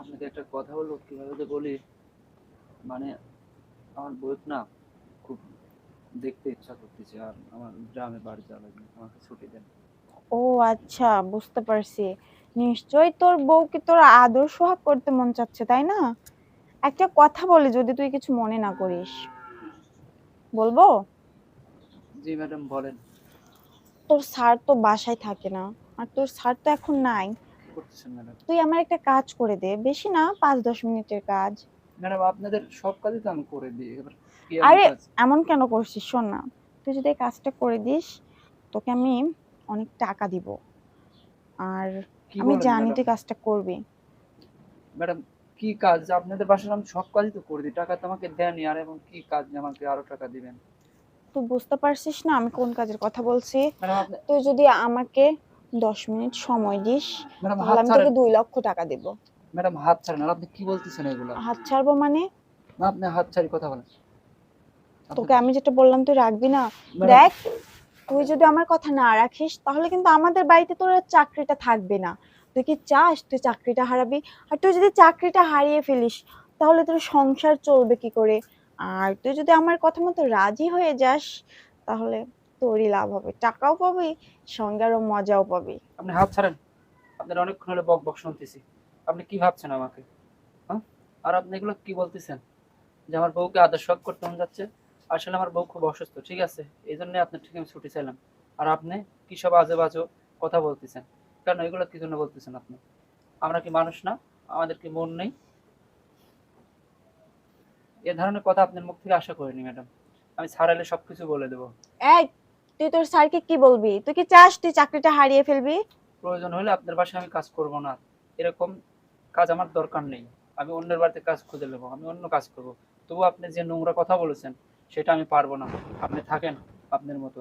আপনাকে একটা কথা বলব কীভাবে যে বলি? মানে আমার বই না খুব দেখতে ইচ্ছা করতেছে আর আমার গ্রামে বাড়ি যাওয়া লাগবে আমাকে ছুটি দেন। ও আচ্ছা বুঝতে পারছি। নিশ্চয়ই তোর বউকে তোর আদর সোহাগ করতে মন চাচ্ছে তাই না? একটা কথা বলি যদি তুই কিছু মনে না করিস। বলব? জি ম্যাডাম বলেন। তোর স্যার তো বাসায় থাকে না আর তোর স্যার তো এখন নাই। করতেছেন ম্যাডাম? তুই আমার একটা কাজ করে দে বেশি না পাঁচ দশ মিনিটের কাজ। ম্যাডাম আপনাদের সব কাজই তো আমি করে দিই এবার কি এমন আরে কাজ? এমন কেন করছিস? শোন না তুই যদি এই কাজটা করে দিস তোকে আমি অনেক টাকা দিব। আর কি আমি বলেন জানি তুই কাজটা করবি। ম্যাডাম কি কাজ? আপনাদের বাসার আমি সব কাজই তো করে দিই টাকা তো আমাকে দেনই আর এবং কি কাজ যে আমাকে আরও টাকা দিবেন? তুই বুঝতে পারছিস না আমি কোন কাজের কথা বলছি? ম্যাডাম আপনি তুই যদি আমাকে দশ মিনিট সময় দিস। তাহলে আমি তোকে দুই লক্ষ টাকা দেব। ম্যাডাম হাত ছাড়েন। আপনি কি বলতেছেন এগুলো? হাত ছাড়বো মানে? না আপনি হাত ছাড়ি কথা বলেন। তোকে আমি যেটা বললাম তুই রাখবি না? দেখ তুই যদি আমার কথা না রাখিস তাহলে কিন্তু আমাদের বাড়িতে তোর চাকরিটা থাকবে না। তুই কি চাস তুই চাকরিটা হারাবি? আর তুই যদি চাকরিটা হারিয়ে ফেলিস তাহলে তোর সংসার চলবে কি করে? আর তুই যদি আমার কথা মতো রাজি হয়ে যাস তাহলে তোরই লাভ হবে। টাকাও পাবি সঙ্গে আরও মজাও পাবি। আপনি হাত ছাড়েন। আপনার অনেকক্ষণ হলে বক বক শুনতেছি। আপনি কি ভাবছেন আমাকে? হ্যাঁ? আর আপনি এগুলো কি বলতেছেন? যে আমার বউকে আদর শখ করতে মন যাচ্ছে? আসলে আমার বউ খুব অসুস্থ ঠিক আছে? এই জন্য আপনার ঠিক আমি ছুটি চাইলাম। আর আপনি কি সব আজে বাজে কথা বলতেছেন? কেন এগুলো কি জন্য বলতেছেন আপনি? আমরা কি মানুষ না? আমাদের কি মন নেই? এ ধরনের কথা আপনার মুখ থেকে আশা করিনি ম্যাডাম। আমি ছাড়ালে সবকিছু বলে দেবো। এই তুই তোর স্যারকে কি বলবি? তুই কি চাস তুই চাকরিটা হারিয়ে ফেলবি? প্রয়োজন হলে আপনার বাসায় আমি কাজ করব না। এরকম কাজ আমার দরকার নেই। আমি অন্যের বাড়িতে কাজ খুঁজে নেব, আমি অন্য কাজ করব। তবু আপনি যে নোংরা কথা বলেছেন, সেটা আমি পারব না। আপনি থাকেন আপনার মতো।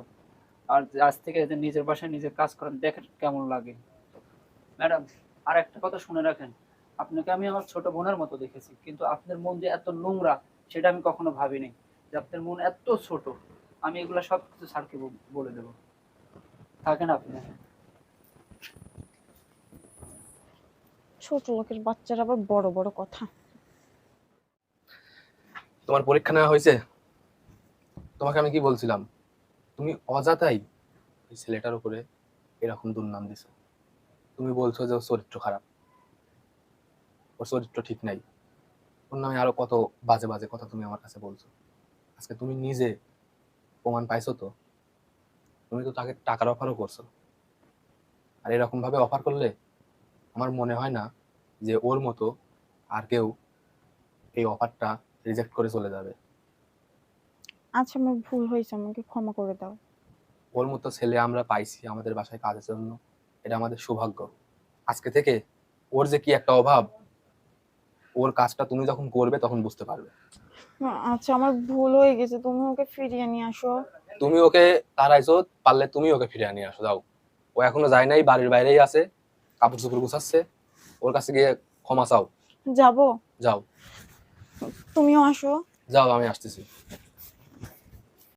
আর আজ থেকে নিজের বাসায় নিজের কাজ করেন, দেখেন কেমন লাগে। ম্যাডাম আর একটা কথা শুনে রাখেন। আপনাকে আমি আমার ছোট বোনের মতো দেখেছি, কিন্তু আপনার মন যে এত নোংরা, সেটা আমি কখনো ভাবিনি। যে আপনার মন এত ছোট। আমি এগুলো সব কিছু স্যারকে বলে দেবো। থাকেন আপনি? ছোট লোকের বাচ্চারা আবার বড় বড় কথা। তোমার পরীক্ষা নেওয়া হয়েছে? তোমাকে আমি কি বলছিলাম? তুমি অজাতাই ওই ছেলেটার উপরে এরকম দুর্নাম দিছো। তুমি বলছো যে ওর চরিত্র খারাপ। ওর চরিত্র ঠিক নাই। ওর নামে আরও কত বাজে বাজে কথা তুমি আমার কাছে বলছো। আজকে তুমি নিজে প্রমাণ পাইছো তো? তুমি তো তাকে টাকার অফারও করছ। আর এরকম ভাবে অফার করলে আমার মনে হয় না যে ওর মতো আর কেউ এই অফারটা রিজেক্ট করে চলে যাবে। আচ্ছা আমার ভুল হয়েছে আমাকে ক্ষমা করে দাও। ওর মতো ছেলে আমরা পাইছি আমাদের বাসায় কাজের জন্য এটা আমাদের সৌভাগ্য। আজকে থেকে ওর যে কি একটা অভাব ওর কাজটা তুমি যখন করবে তখন বুঝতে পারবে। আচ্ছা আমার ভুল হয়ে গেছে। তুমি ওকে ফিরিয়ে নিয়ে আসো। তুমি ওকে তাড়াইছো পারলে তুমি ওকে ফিরিয়ে নিয়ে আসো দাও ও এখনও যায় নাই বাড়ির বাইরেই আছে কাপড় চোপড় গুছাচ্ছে। ওর কাছে গিয়ে ক্ষমা চাও। যাব? যাও। তুমিও আসো। যাও আমি আসতেছি।